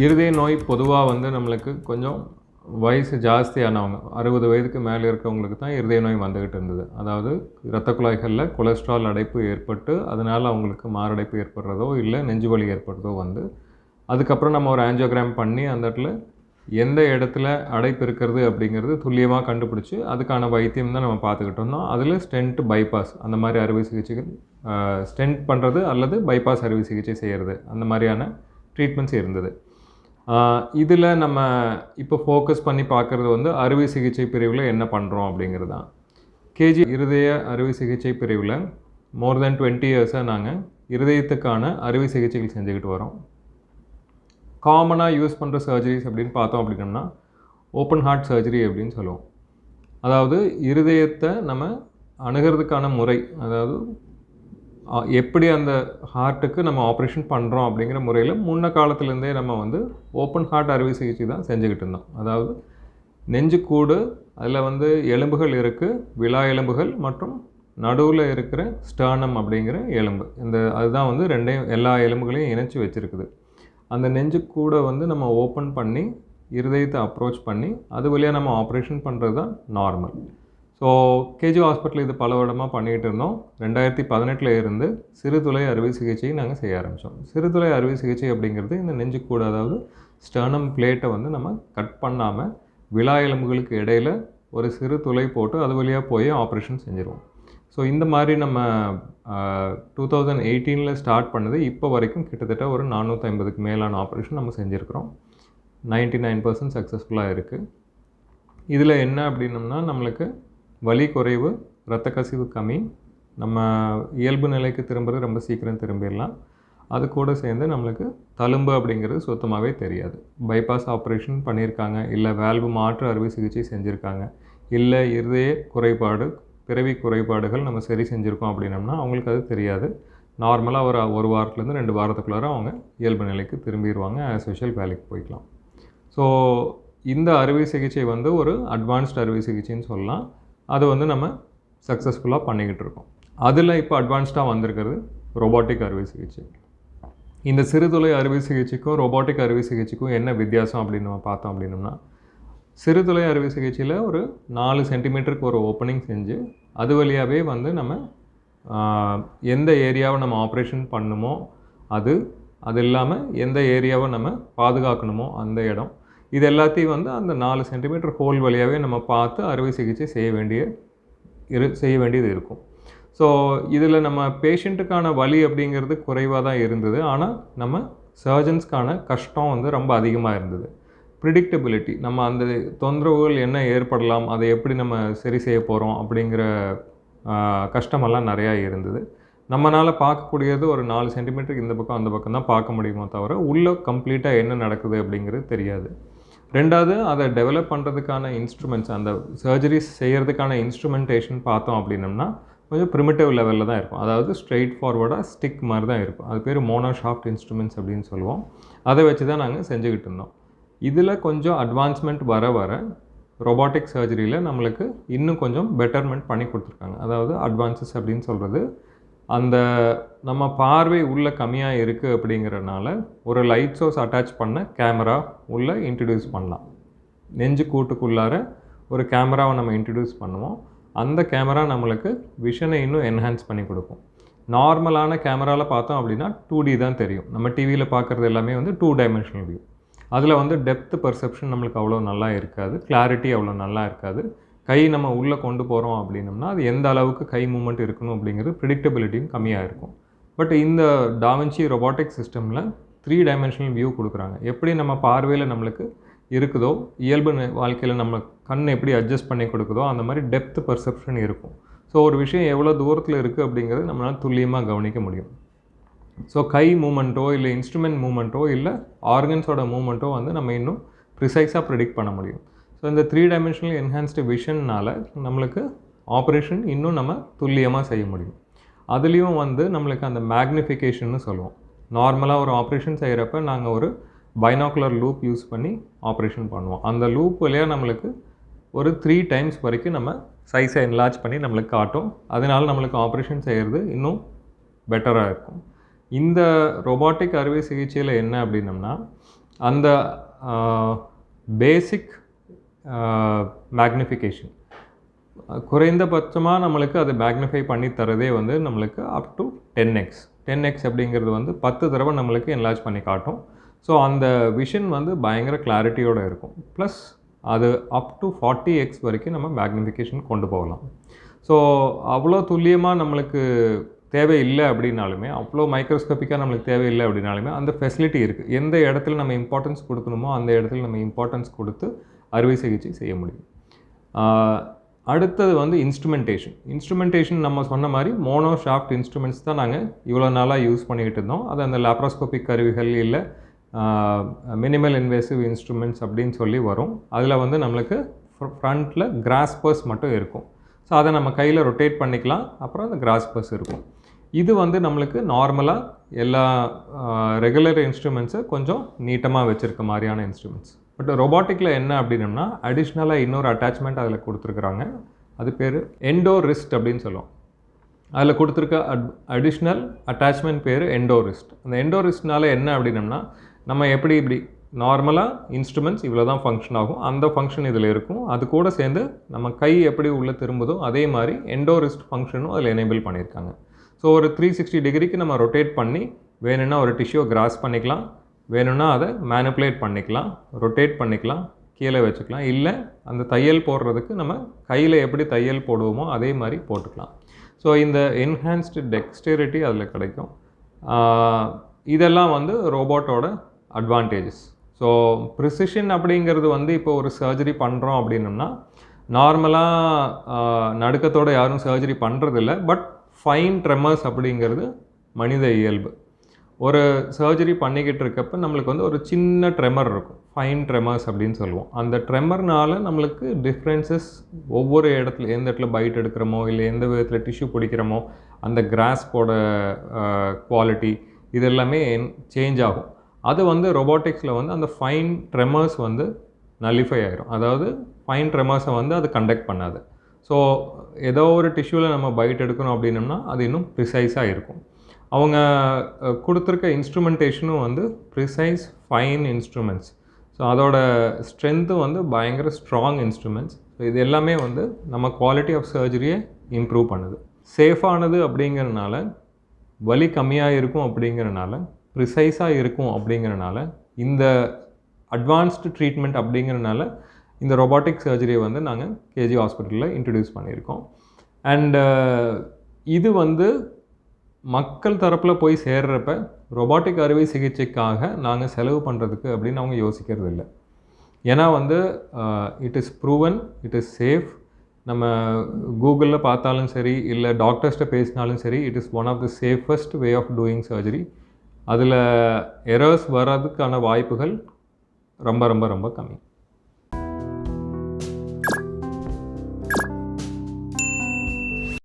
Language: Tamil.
இருதய நோய் பொதுவாக வந்து நம்மளுக்கு கொஞ்சம் வயசு ஜாஸ்தியானவங்க அறுபது வயதுக்கு மேலே இருக்கவங்களுக்கு தான் இருதய நோய் வந்துக்கிட்டு இருந்தது. அதாவது இரத்த குழாய்களில் கொலஸ்ட்ரால் அடைப்பு ஏற்பட்டு அதனால் அவங்களுக்கு மாரடைப்பு ஏற்படுறதோ இல்லை நெஞ்சு வலி ஏற்படுறதோ வந்து அதுக்கப்புறம் நம்ம ஒரு ஆஞ்சியோகிராம் பண்ணி அந்த இடத்துல எந்த இடத்துல அடைப்பு இருக்கிறது அப்படிங்கிறது துல்லியமாக கண்டுபிடிச்சி அதுக்கான வைத்தியம் தான் நம்ம பார்த்துக்கிட்டு இருந்தோம். அதில் ஸ்டென்ட் பைபாஸ் அந்த மாதிரி அறுவை சிகிச்சைகள் ஸ்டென்ட் பண்ணுறது அல்லது பைபாஸ் அறுவை சிகிச்சை செய்கிறது அந்த மாதிரியான ட்ரீட்மெண்ட்ஸ் இருந்தது. இதில் நம்ம இப்போ ஃபோக்கஸ் பண்ணி பார்க்குறது வந்து அறுவை சிகிச்சை பிரிவில் என்ன பண்ணுறோம் அப்படிங்கிறது தான் கேஜி இருதய அறுவை சிகிச்சை பிரிவில் மோர் தென் டுவெண்ட்டி இயர்ஸாக நாங்கள் இருதயத்துக்கான அறுவை சிகிச்சைகள் செஞ்சுக்கிட்டு வரோம். காமனாக யூஸ் பண்ணுற சர்ஜரிஸ் அப்படின்னு பார்த்தோம் அப்படின்னா ஓப்பன் ஹார்ட் சர்ஜரி அப்படின்னு சொல்லுவோம். அதாவது இருதயத்தை நம்ம அணுகிறதுக்கான முறை அதாவது எப்படி அந்த ஹார்ட்டுக்கு நம்ம ஆப்ரேஷன் பண்ணுறோம் அப்படிங்கிற முறையில் முன்ன காலத்துலேருந்தே நம்ம வந்து ஓப்பன் ஹார்ட் அறுவை சிகிச்சை தான் செஞ்சுக்கிட்டு இருந்தோம். அதாவது நெஞ்சுக்கூடு அதில் வந்து எலும்புகள் இருக்குது விழா எலும்புகள் மற்றும் நடுவில் இருக்கிற ஸ்டர்னம் அப்படிங்கிற எலும்பு. இந்த அதுதான் வந்து ரெண்டையும் எல்லா எலும்புகளையும் இணைச்சி வச்சுருக்குது. அந்த நெஞ்சுக்கூடை வந்து நம்ம ஓப்பன் பண்ணி இருதயத்தை அப்ரோச் பண்ணி அது வழியாக நம்ம ஆப்ரேஷன் பண்ணுறது தான் நார்மல் ஸோ கேஜி ஹாஸ்பிட்டல் இது பல வருடமாக பண்ணிகிட்டு இருந்தோம். ரெண்டாயிரத்தி பதினெட்டில் இருந்து சிறுதுளை அறுவை சிகிச்சையை நாங்கள் செய்ய ஆரம்பித்தோம் சிறுதுளை அறுவை சிகிச்சை அப்படிங்கிறது இந்த நெஞ்சுக்கூட அதாவது ஸ்டர்னம் பிளேட்டை வந்து நம்ம கட் பண்ணாமல் விழா எலும்புகளுக்கு இடையில ஒரு சிறு துளை போட்டு அது வழியாக போய் ஆப்ரேஷன் செஞ்சுருவோம். ஸோ இந்த மாதிரி நம்ம டூ தௌசண்ட் எயிட்டீனில் ஸ்டார்ட் பண்ணது இப்போ வரைக்கும் கிட்டத்தட்ட ஒரு நானூற்றி ஐம்பதுக்கு மேலான ஆப்ரேஷன் நம்ம செஞ்சுருக்கிறோம். நைன்ட்டி நைன் பர்சன்ட் சக்ஸஸ்ஃபுல்லாக இருக்குது இதில் என்ன அப்படின்னம்னா நம்மளுக்கு வலி குறைவு இரத்த கசிவு கம்மி. நம்ம இயல்பு நிலைக்கு திரும்புறது ரொம்ப சீக்கிரம் திரும்பிடலாம். அது கூட சேர்ந்து நம்மளுக்கு தழும்பு அப்படிங்கிறது சுத்தமாகவே தெரியாது. பைபாஸ் ஆப்ரேஷன் பண்ணியிருக்காங்க. இல்லை வேல்வு மாற்று அறுவை சிகிச்சை செஞ்சுருக்காங்க. இல்லை இருதய குறைபாடு பிறவி குறைபாடுகள் நம்ம சரி செஞ்சுருக்கோம் அப்படின்னம்னா அவங்களுக்கு அது தெரியாது. நார்மலாக ஒரு ஒரு வாரத்துலேருந்து ரெண்டு வாரத்துக்குள்ளார அவங்க இயல்பு நிலைக்கு திரும்பிடுவாங்க. ஆஸ் யூஷுவல் வேலைக்கு போய்க்கலாம். ஸோ இந்த அறுவை சிகிச்சை வந்து ஒரு அட்வான்ஸ்டு அறுவை சிகிச்சைன்னு சொல்லலாம். அதை வந்து நம்ம சக்ஸஸ்ஃபுல்லாக பண்ணிக்கிட்டு இருக்கோம். அதில் இப்போ அட்வான்ஸ்டாக வந்திருக்கிறது ரோபோட்டிக் அறுவை சிகிச்சை. இந்த சிறுதொலை அறுவை சிகிச்சைக்கும் ரோபோட்டிக் அறுவை சிகிச்சைக்கும் என்ன வித்தியாசம் அப்படின்னு நம்ம பார்த்தோம் அப்படின்னோம்னா சிறுதொலை அறுவை சிகிச்சையில் ஒரு நாலு சென்டிமீட்டருக்கு ஒரு ஓப்பனிங் செஞ்சு அது வழியாகவே வந்து நம்ம எந்த ஏரியாவை நம்ம ஆப்ரேஷன் பண்ணுமோ அது அது இல்லாமல் எந்த ஏரியாவை நம்ம பாதுகாக்கணுமோ அந்த இடம் இது எல்லாத்தையும் வந்து அந்த நாலு சென்டிமீட்டர் ஹோல் வழியாகவே நம்ம பார்த்து அறுவை சிகிச்சை செய்ய வேண்டிய இரு செய்ய வேண்டியது இருக்கும். ஸோ இதில் நம்ம பேஷண்ட்டுக்கான வலி அப்படிங்கிறது குறைவாக தான் இருந்தது. ஆனால் நம்ம சர்ஜன்ஸ்க்கான கஷ்டம் வந்து ரொம்ப அதிகமாக இருந்தது. ப்ரிடிக்டபிலிட்டி நம்ம அந்த தொந்தரவுகள் என்ன ஏற்படலாம் அதை எப்படி நம்ம சரி செய்ய போகிறோம் அப்படிங்கிற கஷ்டமெல்லாம் நிறையா இருந்தது. நம்மளால் பார்க்கக்கூடியது ஒரு நாலு சென்டிமீட்டருக்கு இந்த பக்கம் அந்த பக்கம் தான் பார்க்க முடியுமோ தவிர உள்ளே கம்ப்ளீட்டாக என்ன நடக்குது அப்படிங்கிறது தெரியாது. ரெண்டாவது அதை டெவலப் பண்ணுறதுக்கான இன்ஸ்ட்ருமெண்ட்ஸ் அந்த சர்ஜரிஸ் செய்கிறதுக்கான இன்ஸ்ட்ருமெண்டேஷன் பார்த்தோம் அப்படின்னம்னா கொஞ்சம் ப்ரிமிட்டிவ் லெவலில் தான் இருக்கும். அதாவது ஸ்ட்ரெயிட் ஃபார்வர்டாக ஸ்டிக் மாதிரி தான் இருக்கும். அது பேர் மோனோஷாஃப்ட் இன்ஸ்ட்ருமெண்ட்ஸ் அப்படின்னு சொல்லுவோம். அதை வச்சு தான் நாங்கள் செஞ்சுக்கிட்டு இருந்தோம். இதில் கொஞ்சம் அட்வான்ஸ்மெண்ட் வர வர ரொபாட்டிக் சர்ஜரியில் நம்மளுக்கு இன்னும் கொஞ்சம் பெட்டர்மெண்ட் பண்ணி கொடுத்துருக்காங்க. அதாவது அட்வான்சஸ் அப்படின்னு சொல்கிறது அந்த நம்ம பார்வை உள்ளே கம்மியாக இருக்குது அப்படிங்கிறனால ஒரு லைட் சோர்ஸ் அட்டாச் பண்ண கேமரா உள்ளே இன்ட்ரடியூஸ் பண்ணலாம். நெஞ்சு கூட்டுக்குள்ளார ஒரு கேமராவை நம்ம இன்ட்ரடியூஸ் பண்ணுவோம். அந்த கேமரா நம்மளுக்கு விஷனை இன்னும் என்ஹான்ஸ் பண்ணி கொடுக்கும். நார்மலான கேமராவில் பார்த்தோம் அப்படின்னா டூ டி தான் தெரியும். நம்ம டிவியில் பார்க்குறது எல்லாமே வந்து டூ டைமென்ஷனல் வியூ அதில் வந்து டெப்த் பர்செப்ஷன் நம்மளுக்கு அவ்வளோ நல்லா இருக்காது. கிளாரிட்டி அவ்வளோ நல்லா இருக்காது. கை நம்ம உள்ளே கொண்டு போகிறோம் அப்படின்னம்னா அது எந்த அளவுக்கு கை மூமெண்ட் இருக்கணும் அப்படிங்கிறது ப்ரிடிக்டபிலிட்டியும் கம்மியாக இருக்கும். பட் இந்த டாவன்ச்சி ரொபாட்டிக் சிஸ்டமில் த்ரீ டைமென்ஷனல் வியூ கொடுக்குறாங்க. எப்படி நம்ம பார்வையில் நம்மளுக்கு இருக்குதோ இயல்பு வாழ்க்கையில் நம்ம கண் எப்படி அட்ஜஸ்ட் பண்ணி கொடுக்குதோ அந்த மாதிரி டெப்த் பர்செப்ஷன் இருக்கும். ஸோ ஒரு விஷயம் எவ்வளோ தூரத்தில் இருக்குது அப்படிங்கிறது நம்மளால் துல்லியமாக கவனிக்க முடியும். ஸோ கை மூமெண்ட்டோ இல்லை இன்ஸ்ட்ருமெண்ட் மூமெண்ட்டோ இல்லை ஆர்கன்ஸோட மூமெண்ட்டோ வந்து நம்ம இன்னும் ப்ரிசைஸாக ப்ரிடிக்ட் பண்ண முடியும். ஸோ இந்த த்ரீ டைமென்ஷனல் என்ஹான்ஸ்டு விஷன்னால் நம்மளுக்கு ஆப்ரேஷன் இன்னும் நம்ம துல்லியமாக செய்ய முடியும். அதுலேயும் வந்து நம்மளுக்கு அந்த மேக்னிஃபிகேஷன்னு சொல்லுவோம். நார்மலாக ஒரு ஆப்ரேஷன் செய்கிறப்ப நாங்கள் ஒரு பைனாக்குலர் லூப் யூஸ் பண்ணி ஆப்ரேஷன் பண்ணுவோம். அந்த லூப் வழியாக நம்மளுக்கு ஒரு த்ரீ டைம்ஸ் வரைக்கும் நம்ம சைஸை என்லார்ஜ் பண்ணி நம்மளுக்கு காட்டும். அதனால நம்மளுக்கு ஆப்ரேஷன் செய்கிறது இன்னும் பெட்டராக இருக்கும். இந்த ரொபாட்டிக் அறுவை சிகிச்சையில் என்ன அப்படின்னம்னா அந்த பேசிக் மேக்னிஃபிகேஷன் குறைந்தபட்சமாக நம்மளுக்கு அது மேக்னிஃபை பண்ணி தரதே வந்து நம்மளுக்கு up to ten X ten X அப்படிங்கிறது வந்து பத்து தடவை நம்மளுக்கு என்லார்ஜ் பண்ணி காட்டும். ஸோ அந்த விஷன் வந்து பயங்கர கிளாரிட்டியோடு இருக்கும். ப்ளஸ் அது அப் டு ஃபார்ட்டி எக்ஸ் வரைக்கும் நம்ம மேக்னிஃபிகேஷன் கொண்டு போகலாம். ஸோ அவ்வளோ துல்லியமாக நம்மளுக்கு தேவையில்லை அப்படின்னாலுமே அவ்வளோ மைக்ரோஸ்கோப்பிக்காக நம்மளுக்கு தேவையில்லை அப்படின்னாலுமே அந்த ஃபெசிலிட்டி இருக்குது எந்த இடத்துல நம்ம இம்பார்ட்டன்ஸ் கொடுக்கணுமோ அந்த இடத்துல நம்ம இம்பார்ட்டன்ஸ் கொடுத்து அறுவை சிகிச்சை செய்ய முடியும். அடுத்தது வந்து இன்ஸ்ட்ருமெண்டேஷன் இன்ஸ்ட்ருமெண்டேஷன் நம்ம சொன்ன மாதிரி மோனோ ஷாஃப்ட் இன்ஸ்ட்ருமெண்ட்ஸ் தான் நாங்கள் இவ்வளோ நாளாக யூஸ் பண்ணிக்கிட்டு இருந்தோம். அது அந்த லாப்ரோஸ்கோபிக் கருவிகள் இல்லை மினிமல் இன்வேசிவ் இன்ஸ்ட்ருமெண்ட்ஸ் அப்படின்னு சொல்லி வரும். அதில் வந்து நம்மளுக்கு ஃப்ரண்ட்டில் கிராஸ்பர்ஸ் மட்டும் இருக்கும். ஸோ அதை நம்ம கையில் ரொட்டேட் பண்ணிக்கலாம். அப்புறம் அந்த கிராஸ்பர்ஸ் இருக்கும். இது வந்து நம்மளுக்கு நார்மலாக எல்லா ரெகுலர் இன்ஸ்ட்ருமெண்ட்ஸை கொஞ்சம் நீட்டமாக வச்சுருக்க மாதிரியான இன்ஸ்ட்ருமெண்ட்ஸ் பட் ரொபாட்டிக்கில் என்ன அப்படின்னம்னா அடிஷ்னலாக இன்னொரு அட்டாச்மெண்ட் அதில் கொடுத்துருக்குறாங்க. அது பேர் எண்டோ ரிஸ்ட் அப்படின்னு சொல்லுவோம். அதில் கொடுத்துருக்க அட் அடிஷ்னல் அட்டாச்மெண்ட் பேர் எண்டோரிஸ்ட் அந்த எண்டோரிஸ்ட்னால என்ன அப்படின்னம்னா நம்ம எப்படி இப்படி நார்மலாக இன்ஸ்ட்ருமெண்ட்ஸ் இவ்வளோ தான் ஃபங்க்ஷன் ஆகும். அந்த ஃபங்க்ஷன் இதில் இருக்கும். அது கூட சேர்ந்து நம்ம கை எப்படி உள்ளே திரும்புதோ அதே மாதிரி எண்டோரிஸ்ட் ஃபங்க்ஷனும் அதில் எனேபிள் பண்ணியிருக்காங்க. ஸோ ஒரு த்ரீ சிக்ஸ்டி டிகிரிக்கு நம்ம ரொட்டேட் பண்ணி வேணும்னா ஒரு டிஷ்யூ கிராஸ் பண்ணிக்கலாம். வேணும்னா அதை மேனிப்புலேட் பண்ணிக்கலாம் ரொட்டேட் பண்ணிக்கலாம் கீழே வச்சுக்கலாம். இல்லை அந்த தையல் போடுறதுக்கு நம்ம கையில் எப்படி தையல் போடுவோமோ அதே மாதிரி போட்டுக்கலாம். ஸோ இந்த என்ஹான்ஸ்டு டெக்ஸ்டரிட்டி அதில் கிடைக்கும். இதெல்லாம் வந்து ரோபோட்டோட அட்வான்டேஜஸ் ஸோ ப்ரிசிஷன் அப்படிங்கிறது வந்து இப்போ ஒரு சர்ஜரி பண்ணுறோம் அப்படின்னம்னா நார்மலாக நடுக்கத்தோடு யாரும் சர்ஜரி பண்ணுறதில்ல பட் ஃபைன் ட்ரெமர்ஸ் அப்படிங்கிறது மனித இயல்பு. ஒரு சர்ஜரி பண்ணிக்கிட்டு இருக்கப்ப நம்மளுக்கு வந்து ஒரு சின்ன ட்ரெமர் இருக்கும். ஃபைன் ட்ரெமர்ஸ் அப்படின்னு சொல்லுவோம். அந்த ட்ரெமர்னால நம்மளுக்கு டிஃப்ரென்சஸ் ஒவ்வொரு இடத்துல எந்த இடத்துல பைட் எடுக்கிறோமோ இல்லை எந்த விதத்தில் டிஷ்யூ பிடிக்கிறோமோ அந்த கிராஸ்போட குவாலிட்டி இது எல்லாமே சேஞ்ச் ஆகும். அது வந்து ரொபோட்டிக்ஸில் வந்து அந்த ஃபைன் ட்ரெமர்ஸ் வந்து நலிஃபை ஆயிரும். அதாவது ஃபைன் ட்ரெமர்ஸை வந்து அது கண்டக்ட் பண்ணாது. ஸோ ஏதோ ஒரு டிஷ்யூவில் நம்ம பைட் எடுக்கணும் அப்படின்னம்னா அது இன்னும் ப்ரிசைஸாக இருக்கும். அவங்க கொடுத்துருக்க இன்ஸ்ட்ருமெண்டேஷனும் வந்து ப்ரிசைஸ் ஃபைன் இன்ஸ்ட்ருமெண்ட்ஸ் ஸோ அதோட ஸ்ட்ரென்த்து வந்து பயங்கர ஸ்ட்ராங் இன்ஸ்ட்ருமெண்ட்ஸ் ஸோ இது எல்லாமே வந்து நம்ம குவாலிட்டி ஆஃப் சர்ஜரியை இம்ப்ரூவ் பண்ணுது. சேஃபானது அப்படிங்கிறனால வலி கம்மியாக இருக்கும் அப்படிங்கிறனால ப்ரிசைஸாக இருக்கும் அப்படிங்கிறனால இந்த அட்வான்ஸ்டு ட்ரீட்மெண்ட் அப்படிங்கிறனால இந்த ரொபாட்டிக் சர்ஜரியை வந்து நாங்கள் கேஜி ஹாஸ்பிட்டலில் இன்ட்ரடியூஸ் பண்ணியிருக்கோம். அண்டு இது வந்து மக்கள் தரப்பில் போய் சேர்றப்ப ரொபாட்டிக் அறுவை சிகிச்சைக்காக நாங்கள் செலவு பண்ணுறதுக்கு அப்படின்னு அவங்க யோசிக்கிறது இல்லை. ஏன்னா வந்து it is proven it is safe நம்ம கூகுளில் பார்த்தாலும் சரி இல்லை டாக்டர்ஸ்கிட்ட பேசினாலும் சரி it is one of the safest way of doing surgery அதில் எரர்ஸ் வர்றதுக்கான வாய்ப்புகள் ரொம்ப ரொம்ப ரொம்ப கம்மி.